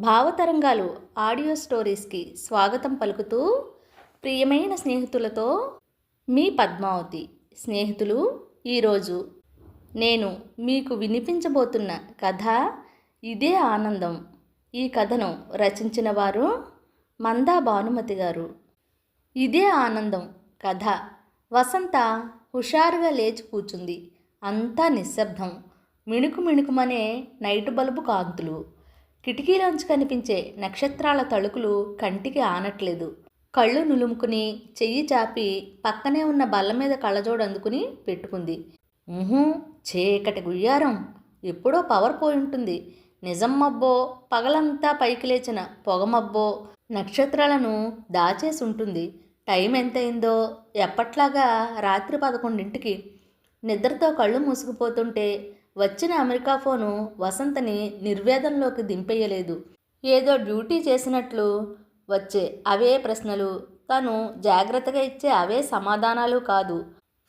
భావతరంగాలు audio స్టోరీస్కి స్వాగతం పలుకుతూ ప్రియమైన స్నేహితులతో మీ పద్మావతి. స్నేహితులు ఈరోజు నేను మీకు వినిపించబోతున్న కథ ఇదే ఆనందం. ఈ కథను రచించిన వారు మందా భానుమతి గారు. ఇదే ఆనందం కథ. వసంత హుషారుగా లేచి కూర్చుంది. అంతా నిశ్శబ్దం. మిణుకు మిణుకుమనే నైట్ బల్బు కాంతులు. కిటికీలోంచి కనిపించే నక్షత్రాల తళుకులు కంటికి ఆనట్లేదు. కళ్ళు నులుముకుని చెయ్యి చాపి పక్కనే ఉన్న బల్ల మీద కళ్ళజోడు అందుకుని పెట్టుకుంది. చీకటి గుయ్యారం. ఎప్పుడో పవర్ పోయి ఉంటుంది. నిజం మబ్బో పగలంతా పైకి లేచిన పొగమబ్బో నక్షత్రాలను దాచేసి ఉంటుంది. టైం ఎంతయిందో ఎప్పట్లాగా రాత్రి పదకొండింటికి. నిద్రతో కళ్ళు మూసుకుపోతుంటే వచ్చిన అమెరికా ఫోను వసంతని నిర్వేదంలోకి దింపేయలేదు. ఏదో డ్యూటీ చేసినట్లు వచ్చే అవే ప్రశ్నలు. తను జాగ్రత్తగా ఇచ్చే అవే సమాధానాలు కాదు.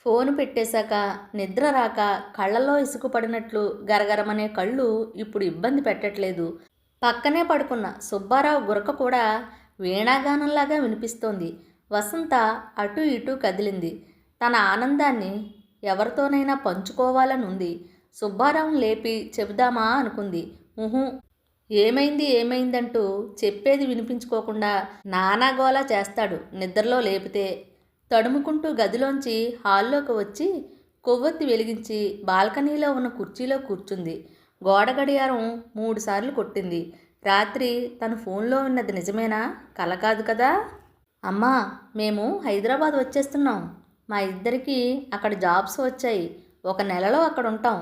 ఫోను పెట్టేశాక నిద్ర రాక కళ్ళలో ఇసుకుపడినట్లు గరగరమనే కళ్ళు ఇప్పుడు ఇబ్బంది పెట్టట్లేదు. పక్కనే పడుకున్న సుబ్బారావు గురక కూడా వీణాగానంలాగా వినిపిస్తోంది. వసంత అటు ఇటు కదిలింది. తన ఆనందాన్ని ఎవరితోనైనా పంచుకోవాలనుంది. సుబ్బారావుని లేపి చెబుదామా అనుకుంది. ఊహు ఏమైంది ఏమైందంటూ చెప్పేది వినిపించుకోకుండా నానాగోలా చేస్తాడు నిద్రలో లేపితే. తడుముకుంటూ గదిలోంచి హాల్లోకి వచ్చి కొవ్వొత్తి వెలిగించి బాల్కనీలో ఉన్న కుర్చీలో కూర్చుంది. గోడ గడియారం మూడుసార్లు కొట్టింది. రాత్రి తను ఫోన్లో ఉన్నది నిజమేనా? కల కాదు కదా. అమ్మా మేము హైదరాబాద్ వచ్చేస్తున్నాం. మా ఇద్దరికి అక్కడ జాబ్స్ వచ్చాయి. ఒక నెలలో అక్కడ ఉంటాం.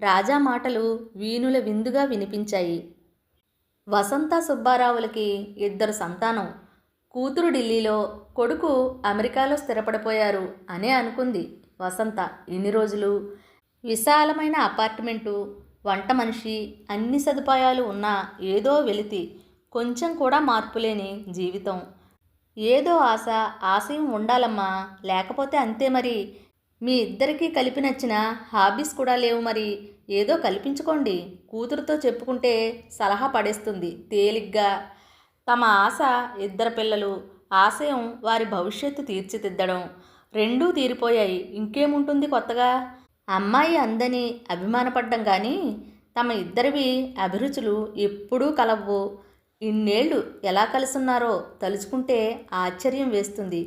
రాజా మాటలు వీణుల విందుగా వినిపించాయి. వసంత సుబ్బారావులకి ఇద్దరు సంతానం. కూతురు ఢిల్లీలో కొడుకు అమెరికాలో స్థిరపడిపోయారు అనే అనుకుంది వసంత. ఇన్ని రోజులు విశాలమైన అపార్ట్మెంటు వంట మనిషి అన్ని సదుపాయాలు ఉన్న ఏదో వెలితి కొంచెం కూడా మార్పులేని జీవితం. ఏదో ఆశ ఆశయం ఉండాలమ్మా లేకపోతే అంతే మరి. మీ ఇద్దరికీ కలిపి నచ్చిన హాబీస్ కూడా లేవు మరి. ఏదో కల్పించుకోండి. కూతురుతో చెప్పుకుంటే సలహా పడేస్తుంది తేలిగ్గా. తమ ఆశ ఇద్దరు పిల్లలు ఆశయం వారి భవిష్యత్తు తీర్చిదిద్దడం. రెండూ తీరిపోయాయి. ఇంకేముంటుంది కొత్తగా? అమ్మాయి అందని అభిమానపడ్డం కానీ తమ ఇద్దరివి అభిరుచులు ఎప్పుడూ కలవ్వు. ఇన్నేళ్ళు ఎలా కలుసున్నారో తలుచుకుంటే ఆశ్చర్యం వేస్తుంది.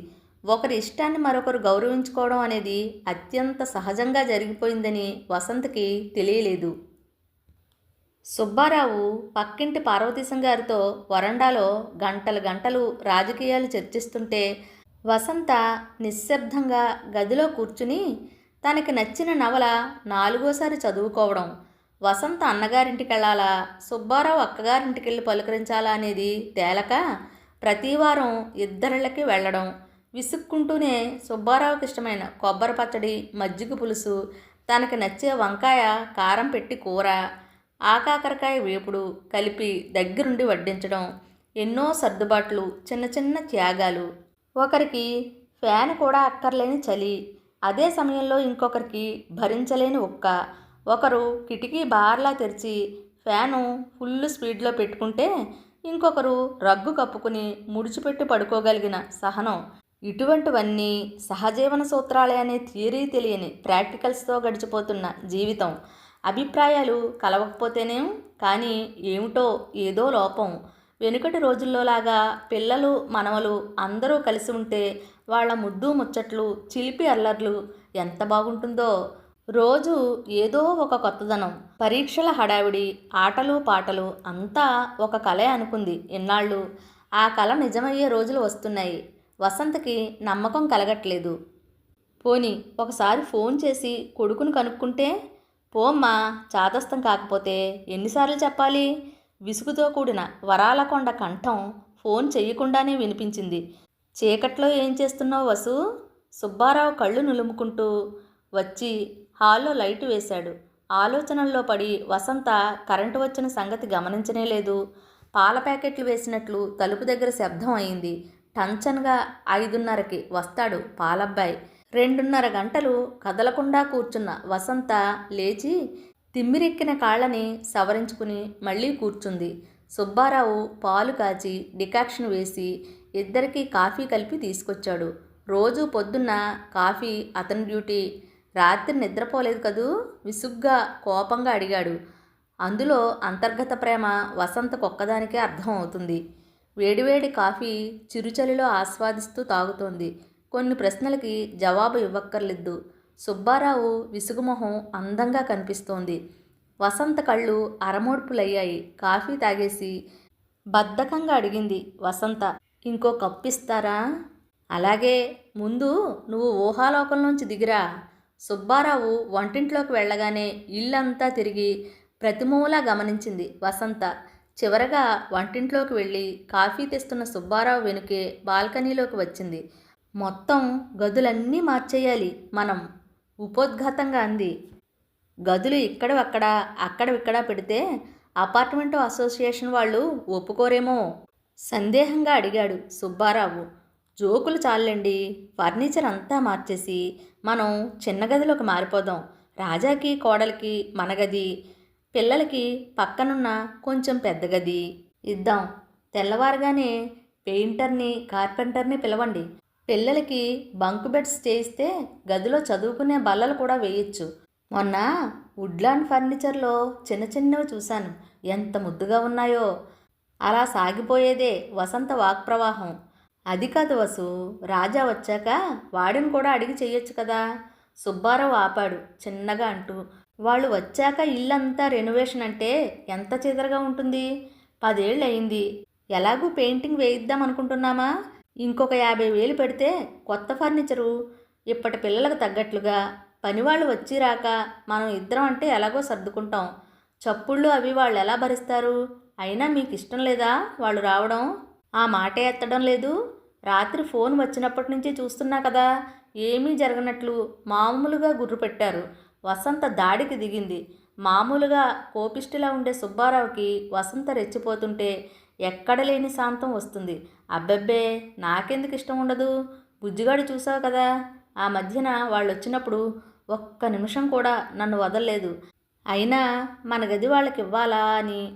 ఒకరి ఇష్టాన్ని మరొకరు గౌరవించుకోవడం అనేది అత్యంత సహజంగా జరిగిపోయిందని వసంతకి తెలియలేదు. సుబ్బారావు పక్కింటి పార్వతీశం గారితో వరండాలో గంటలు గంటలు రాజకీయాలు చర్చిస్తుంటే వసంత నిశ్శబ్దంగా గదిలో కూర్చుని తనకి నచ్చిన నవల నాలుగోసారి చదువుకోవడం వసంత అన్నగారింటికి వెళ్ళాలా సుబ్బారావు అక్కగారింటికి వెళ్ళి పలుకరించాలా అనేది తేలక ప్రతివారం ఇద్దరిళ్ళకి వెళ్ళడం విసుక్కుంటూనే సుబ్బారావుకి ఇష్టమైన కొబ్బరి పచ్చడి మజ్జిగ పులుసు తనకి నచ్చే వంకాయ కారం పెట్టి కూర ఆకాకరకాయ వేపుడు కలిపి దగ్గరుండి వడ్డించడం ఎన్నో సర్దుబాట్లు చిన్న చిన్న త్యాగాలు. ఒకరికి ఫ్యాన్ కూడా అక్కర్లేని చలి అదే సమయంలో ఇంకొకరికి భరించలేని ఉక్క. ఒకరు కిటికీ బార్లా తెరిచి ఫ్యాను ఫుల్ స్పీడ్లో పెట్టుకుంటే ఇంకొకరు రగ్గు కప్పుకుని ముడిచిపెట్టి పడుకోగలిగిన సహనం. ఇటువంటివన్నీ సహజీవన సూత్రాలే అనే థియరీ తెలియని ప్రాక్టికల్స్తో గడిచిపోతున్న జీవితం. అభిప్రాయాలు కలవకపోతేనేం కానీ ఏమిటో ఏదో లోపం. వెనుకటి రోజుల్లోలాగా పిల్లలు మనవలు అందరూ కలిసి ఉంటే వాళ్ళ ముద్దు ముచ్చట్లు చిలిపి అల్లర్లు ఎంత బాగుంటుందో. రోజు ఏదో ఒక కొత్తదనం పరీక్షల హడావిడి ఆటలు పాటలు అంతా ఒక కలే అనుకుంది ఇన్నాళ్ళు ఆ కళ నిజమయ్యే రోజులు వస్తున్నాయి. వసంతకి నమ్మకం కలగట్లేదు. పోని ఒకసారి ఫోన్ చేసి కొడుకును కనుక్కుంటే పోమ్మా చాదస్తం కాకపోతే ఎన్నిసార్లు చెప్పాలి? విసుగుతో కూడిన వరాల కొండ కంఠం ఫోన్ చెయ్యకుండానే వినిపించింది. చీకట్లో ఏం చేస్తున్నావు వసు? సుబ్బారావు కళ్ళు నులుముకుంటూ వచ్చి హాల్లో లైటు వేశాడు. ఆలోచనల్లో పడి వసంత కరెంటు వచ్చిన సంగతి గమనించనే లేదు. పాల ప్యాకెట్లు వేసినట్లు తలుపు దగ్గర శబ్దం అయింది. టంచన్గా ఐదున్నరకి వస్తాడు పాలబ్బాయి. రెండున్నర గంటలు కదలకుండా కూర్చున్న వసంత లేచి తిమ్మిరెక్కిన కాళ్ళని సవరించుకుని మళ్ళీ కూర్చుంది. సుబ్బారావు పాలు కాచి డికాక్షన్ వేసి ఇద్దరికీ కాఫీ కలిపి తీసుకొచ్చాడు. రోజు పొద్దున్న కాఫీ అతని డ్యూటీ. రాత్రి నిద్రపోలేదు కదూ? విసుగ్గా కోపంగా అడిగాడు. అందులో అంతర్గత ప్రేమ వసంతకు ఒక్కదానికే అర్థం అవుతుంది వేడివేడి కాఫీ చిరుచలిలో ఆస్వాదిస్తూ తాగుతోంది. కొన్ని ప్రశ్నలకి జవాబు ఇవ్వక్కర్లేదు. సుబ్బారావు విసుగుమొహం అందంగా కనిపిస్తోంది. వసంత కళ్ళు అరమోడ్పులయ్యాయి కాఫీ తాగేసి బద్ధకంగా అడిగింది వసంత. ఇంకో కప్పిస్తారా? అలాగే ముందు నువ్వు ఊహాలోకంలోంచి దిగిరా సుబ్బారావు వంటింట్లోకి వెళ్ళగానే ఇల్లంతా తిరిగి ప్రతిమూలా గమనించింది వసంత. చివరగా వంటింట్లోకి వెళ్ళి కాఫీ తెస్తున్న సుబ్బారావు వెనుకే బాల్కనీలోకి వచ్చింది. మొత్తం గదులన్నీ మార్చేయాలి మనం ఉపోద్ఘాతంగా అంది. గదులు ఇక్కడ అక్కడ అక్కడ పెడితే అపార్ట్మెంట్ అసోసియేషన్ వాళ్ళు ఒప్పుకోరేమో? సందేహంగా అడిగాడు సుబ్బారావు. జోకులు చాలండి ఫర్నిచర్ అంతా మార్చేసి మనం చిన్న గదిలోకి మారిపోదాం. రాజాకి కోడలికి మన గది పిల్లలకి పక్కనున్న కొంచెం పెద్ద గది. ఇద్దాం. తెల్లవారుగానే పెయింటర్ని కార్పెంటర్ని పిలవండి. పిల్లలకి బంక్ బెడ్స్ చేయిస్తే గదిలో చదువుకునే బల్లలు కూడా వేయచ్చు. మొన్న వుడ్లాండ్ ఫర్నిచర్లో చిన్న చిన్నవి చూశాను. ఎంత ముద్దుగా ఉన్నాయో. అలా సాగిపోయేదే వసంత వాక్ప్రవాహం అది కాదు వసు రాజా వచ్చాక వాడిని కూడా అడిగి చేయొచ్చు కదా. సుబ్బారావు ఆపాడు చిన్నగా అంటూ. వాళ్ళు వచ్చాక ఇల్లంతా రెనోవేషన్ అంటే ఎంత చిదరగా ఉంటుంది. పదేళ్ళు అయింది. ఎలాగూ పెయింటింగ్ వేయిద్దాం అనుకుంటున్నామా? ఇంకొక యాభై వేలు పెడితే కొత్త ఫర్నిచరు ఇప్పటి పిల్లలకు తగ్గట్లుగా. పనివాళ్ళు వచ్చి రాక మనం ఇద్దరం అంటే ఎలాగో సర్దుకుంటాం. చప్పుళ్ళు అవి వాళ్ళు ఎలా భరిస్తారు? అయినా మీకు ఇష్టం లేదా వాళ్ళు రావడం? ఆ మాటే ఎత్తడం లేదు. రాత్రి ఫోన్ వచ్చినప్పటి నుంచి చూస్తున్నా కదా. ఏమీ జరగనట్లు మామూలుగా గుర్రు పెట్టారు. వసంత దాడికి దిగింది. మామూలుగా కోపిష్టిలా ఉండే సుబ్బారావుకి వసంత రెచ్చిపోతుంటే ఎక్కడ లేని శాంతం వస్తుంది. అబ్బెబ్బే నాకెందుకు ఇష్టం ఉండదు? బుజ్జిగాడు చూసావు కదా? ఆ మధ్యన వాళ్ళు వచ్చినప్పుడు ఒక్క నిమిషం కూడా నన్ను వదలలేదు. అయినా మన గది వాళ్ళకి ఇవ్వాలా అని.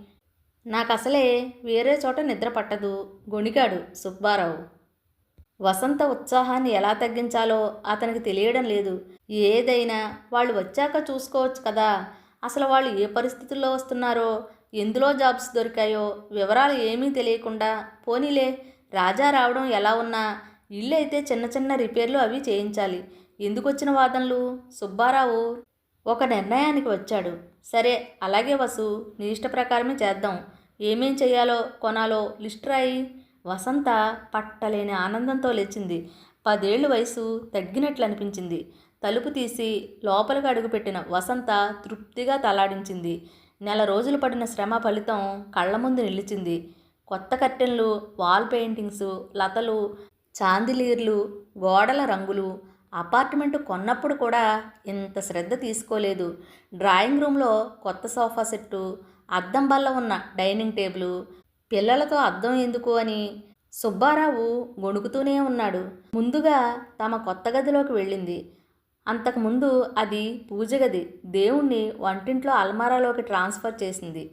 నాకు అసలే వేరే చోట నిద్ర పట్టదు గొణిగాడు సుబ్బారావు. వసంత ఉత్సాహాన్ని ఎలా తగ్గించాలో అతనికి తెలియడం లేదు. ఏదైనా వాళ్ళు వచ్చాక చూసుకోవచ్చు కదా. అసలు వాళ్ళు ఏ పరిస్థితుల్లో వస్తున్నారో ఎందులో జాబ్స్ దొరికాయో వివరాలు ఏమీ తెలియకుండా పోనీలే రాజా రావడం ఎలా ఉన్నా ఇల్లు అయితే చిన్న చిన్న రిపేర్లు అవి చేయించాలి. ఎందుకు వచ్చిన వాదనలు? సుబ్బారావు ఒక నిర్ణయానికి వచ్చాడు. సరే అలాగే వసు నీ ఇష్ట ప్రకారమే చేద్దాం. ఏమేం చేయాలో కొనాలో లిస్ట్ రాయి. వసంత పట్టలేని ఆనందంతో లేచింది. పదేళ్ళ వయసు తగ్గినట్లు అనిపించింది తలుపు తీసి లోపలికి అడుగుపెట్టిన వసంత తృప్తిగా తలాడించింది. నెల రోజులు పడిన శ్రమ ఫలితం కళ్ళ ముందు నిలిచింది. కొత్త కర్టెన్లు వాల్ పెయింటింగ్స్ లతలు చాందిలీర్లు గోడల రంగులు అపార్ట్మెంట్ కొన్నప్పుడు కూడా ఇంత శ్రద్ధ తీసుకోలేదు. డ్రాయింగ్ రూమ్లో కొత్త సోఫా సెట్టు అద్దం బల్ల ఉన్న డైనింగ్ టేబుల్ పిల్లలతో అర్థం ఎందుకు అని సుబ్బారావు గొణుకుతూనే ఉన్నాడు. ముందుగా తమ కొత్త గదిలోకి వెళ్ళింది. అంతకుముందు అది పూజ గది. దేవుణ్ణి వంటింట్లో అల్మారాలోకి ట్రాన్స్ఫర్ చేసింది.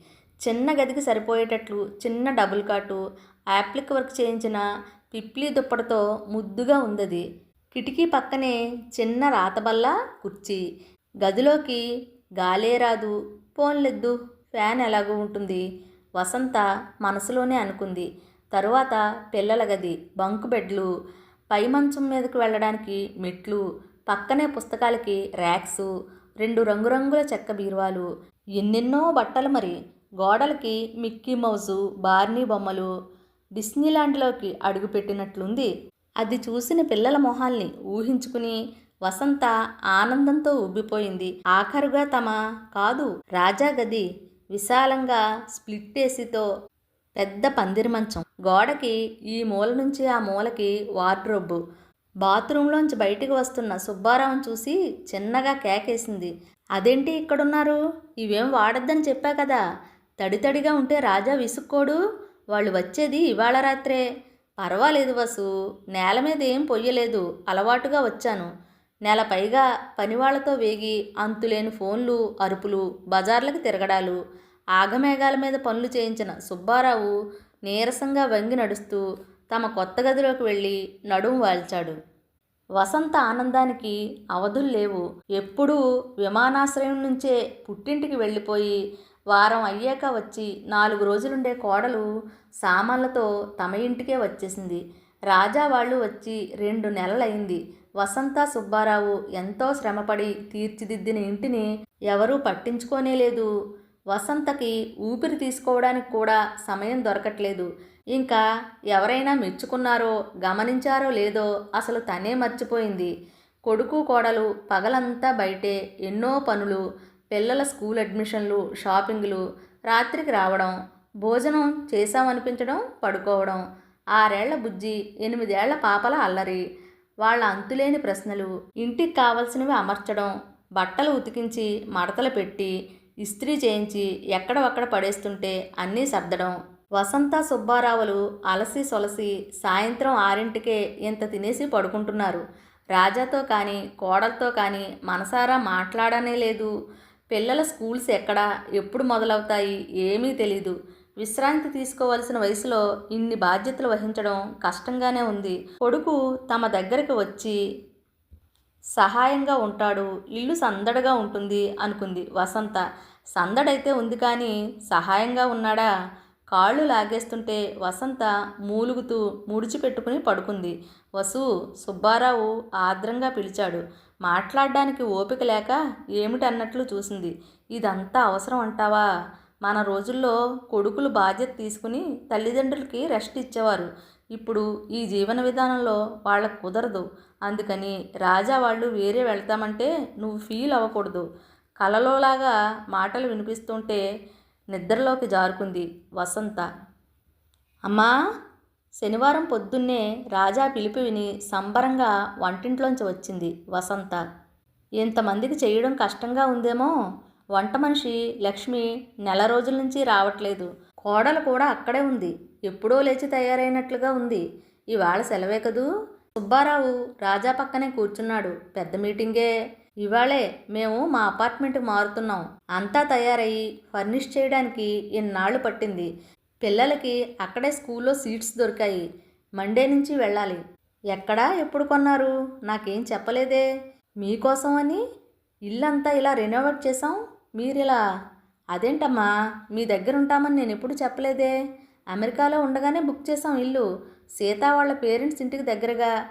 చిన్న గదికి సరిపోయేటట్లు చిన్న డబుల్ కాటు యాప్లిక్ వర్క్ చేయించిన పిప్లీ దుప్పటితో ముద్దుగా ఉందది. కిటికీ పక్కనే చిన్న రాతబల్ల కుర్చీ. గదిలోకి గాలే రాదు. పోన్లెద్దు ఫ్యాన్ ఎలాగూ ఉంటుంది. వసంత మనసులోనే అనుకుంది. తరువాత పిల్లల గది బంకు బెడ్లు పై మంచం మీదకు వెళ్ళడానికి మెట్లు పక్కనే పుస్తకాలకి ర్యాక్స్ రెండు రంగురంగుల చెక్క బీరువాలు ఎన్నెన్నో బట్టలు మరి. గోడలకి మిక్కీ మౌజు బార్నీ బొమ్మలు డిస్నీలాండ్లోకి అడుగుపెట్టినట్లుంది. అది చూసిన పిల్లల మొహాల్ని ఊహించుకుని వసంత ఆనందంతో ఉబ్బిపోయింది. ఆఖరుగా తమ కాదు రాజా గది విశాలంగా స్ప్లిట్ ఏసీతో పెద్ద పందిరి మంచం. గోడకి ఈ మూల నుంచి ఆ మూలకి వార్డ్రోబ్. బాత్రూంలోంచి బయటికి వస్తున్న సుబ్బారావుని చూసి చిన్నగా కేకేసింది. అదేంటి ఇక్కడున్నారు? ఇవేం వాడొద్దని చెప్పా కదా. తడితడిగా ఉంటే రాజా విసుక్కోడు. వాళ్ళు వచ్చేది ఇవాళ రాత్రే. పర్వాలేదు వసు. నేల మీద ఏం పొయ్యలేదు. అలవాటుగా వచ్చాను. నెల పైగా పనివాళ్ళతో వేగి అంతులేని ఫోన్లు అరుపులు బజార్లకు తిరగడాలు ఆగమేఘాల మీద పనులు చేయించిన సుబ్బారావు నీరసంగా వంగి నడుస్తూ తమ కొత్త గదిలోకి వెళ్ళి నడుం వాల్చాడు. వసంత ఆనందానికి అవధులు లేవు. ఎప్పుడూ విమానాశ్రయం నుంచే పుట్టింటికి వెళ్ళిపోయి వారం అయ్యాక వచ్చి నాలుగు రోజులుండే కోడలు సామాన్లతో తమ ఇంటికే వచ్చేసింది. రాజా వాళ్ళు వచ్చి రెండు నెలలైంది. వసంత సుబ్బారావు ఎంతో శ్రమపడి తీర్చిదిద్దిన ఇంటిని ఎవరూ పట్టించుకోనే లేదు. వసంతకి ఊపిరి తీసుకోవడానికి కూడా సమయం దొరకట్లేదు. ఇంకా ఎవరైనా మెచ్చుకున్నారో గమనించారో లేదో అసలు తనే మర్చిపోయింది. కొడుకు కోడలు పగలంతా బయటే ఎన్నో పనులు పిల్లల స్కూల్ అడ్మిషన్లు షాపింగ్లు రాత్రికి రావడం భోజనం చేశామనిపించడం పడుకోవడం ఆరేళ్ళ బుజ్జి ఎనిమిదేళ్ళ పాపల అల్లరి. వాళ్ళ అంతులేని ప్రశ్నలు ఇంటికి కావలసినవి అమర్చడం బట్టలు ఉతికించి మడతలు పెట్టి ఇస్త్రీ చేయించి ఎక్కడ ఒక్కడ పడేస్తుంటే అన్నీ సర్దడం. వసంత సుబ్బారావులు అలసి సొలసి సాయంత్రం ఆరింటికే ఇంత తినేసి పడుకుంటున్నారు. రాజాతో కానీ కోడలతో కానీ మనసారా మాట్లాడనే లేదు. పిల్లల స్కూల్స్ ఎక్కడ ఎప్పుడు మొదలవుతాయి ఏమీ తెలీదు. విశ్రాంతి తీసుకోవలసిన వయసులో ఇన్ని బాధ్యతలు వహించడం కష్టంగానే ఉంది. కొడుకు తమ దగ్గరికి వచ్చి సహాయంగా ఉంటాడు ఇల్లు సందడిగా ఉంటుంది అనుకుంది వసంత. సందడైతే ఉంది కానీ సహాయంగా ఉన్నాడా? కాళ్ళు లాగేస్తుంటే వసంత మూలుగుతూ ముడిచిపెట్టుకుని పడుకుంది. వసు సుబ్బారావు ఆర్ద్రంగా పిలిచాడు. మాట్లాడడానికి ఓపిక లేక ఏమిటన్నట్లు చూసింది. ఇదంతా అవసరం అంటావా? మన రోజుల్లో కొడుకులు బాధ్యత తీసుకుని తల్లిదండ్రులకి రెస్ట్ ఇచ్చేవారు. ఇప్పుడు ఈ జీవన విధానంలో వాళ్ళకు కుదరదు. అందుకని రాజా వాళ్ళు వేరే వెళ్తామంటే నువ్వు ఫీల్ అవ్వకూడదు. కలలోలాగా మాటలు వినిపిస్తుంటే నిద్రలోకి జారుకుంది వసంత. అమ్మా! శనివారం పొద్దున్నే రాజా పిలుపు విని సంబరంగా వంటింట్లోంచి వచ్చింది వసంత. ఇంతమందికి చేయడం కష్టంగా ఉందేమో? వంట మనిషి లక్ష్మి నెల రోజుల నుంచి రావట్లేదు. కోడలు కూడా అక్కడే ఉంది. ఎప్పుడో లేచి తయారైనట్లుగా ఉంది. ఇవాళ సెలవే కదూ? సుబ్బారావు రాజా పక్కనే కూర్చున్నాడు. పెద్ద మీటింగే. ఇవాళే మేము మా అపార్ట్మెంట్కి మారుతున్నాం. అంతా తయారయ్యి ఫర్నిష్ చేయడానికి ఇన్నాళ్ళు పట్టింది. పిల్లలకి అక్కడే స్కూల్లో సీట్స్ దొరికాయి. మండే నుంచి వెళ్ళాలి. ఎక్కడా ఎప్పుడు కొన్నారు? నాకేం చెప్పలేదే. మీకోసం అని ఇల్లంతా ఇలా రెనోవేట్ చేసాం మీరిలా అదేంటమ్మా మీ దగ్గర ఉంటామని నేను ఎప్పుడు చెప్పలేదే. అమెరికాలో ఉండగానే బుక్ చేసాం ఇల్లు. సీత వాళ్ళ పేరెంట్స్ ఇంటికి దగ్గరగా.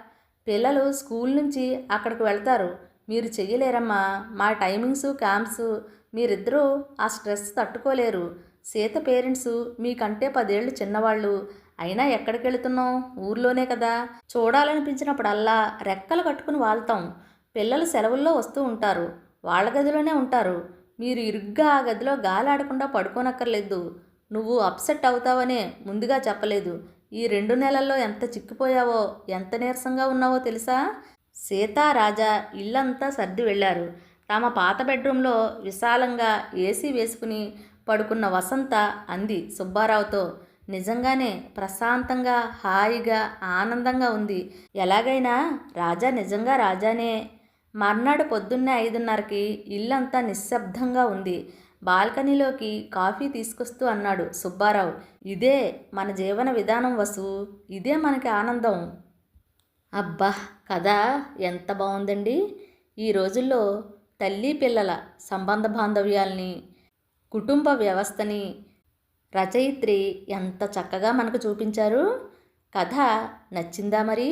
పిల్లలు స్కూల్ నుంచి అక్కడికి వెళ్తారు. మీరు చెయ్యలేరమ్మా. మా టైమింగ్స్ క్యాంప్స్ మీరిద్దరూ ఆ స్ట్రెస్ తట్టుకోలేరు. సీత పేరెంట్స్ మీకంటే పదేళ్ళు చిన్నవాళ్ళు. అయినా ఎక్కడికి వెళుతున్నాం ఊర్లోనే కదా. చూడాలనిపించినప్పుడల్లా రెక్కలు కట్టుకుని వాళ్తాం. పిల్లలు సెలవుల్లో వస్తూ ఉంటారు. వాళ్ళ గదిలోనే ఉంటారు. మీరు ఇరుగ్గా ఆ గదిలో గాలాడకుండా పడుకోనక్కర్లేదు. నువ్వు అప్సెట్ అవుతావనే ముందుగా చెప్పలేదు. ఈ రెండు నెలల్లో ఎంత చిక్కిపోయావో ఎంత నీరసంగా ఉన్నావో తెలుసా? సీతారాజా ఇల్లంతా సర్ది వెళ్ళారు. తమ పాత బెడ్రూమ్లో విశాలంగా ఏసీ వేసుకుని పడుకున్న వసంత అంది సుబ్బారావుతో. నిజంగానే ప్రశాంతంగా హాయిగా ఆనందంగా ఉంది. ఎలాగైనా రాజా నిజంగా రాజానే. మర్నాడు పొద్దున్నే ఐదున్నరకి ఇల్లంతా నిశ్శబ్దంగా ఉంది. బాల్కనీలోకి కాఫీ తీసుకొస్తూ అన్నాడు సుబ్బారావు. ఇదే మన జీవన విధానం వసు. ఇదే మనకి ఆనందం. అబ్బా! కథ ఎంత బాగుందండి ఈ రోజుల్లో తల్లి పిల్లల సంబంధ బాంధవ్యాల్ని కుటుంబ వ్యవస్థని రచయిత్రి ఎంత చక్కగా మనకు చూపించారు. కథ నచ్చిందా మరి?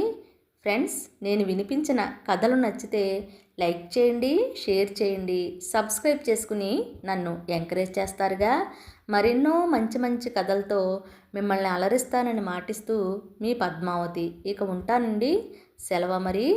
ఫ్రెండ్స్ నేను వినిపించిన కథలు నచ్చితే లైక్ చేయండి షేర్ చేయండి సబ్స్క్రైబ్ చేసుకుని నన్ను ఎంకరేజ్ చేస్తారుగా. మరెన్నో మంచి మంచి కథలతో మిమ్మల్ని అలరిస్తానని మాటిస్తూ మీ పద్మావతి. ఇక ఉంటానండి. సెలవు మరి.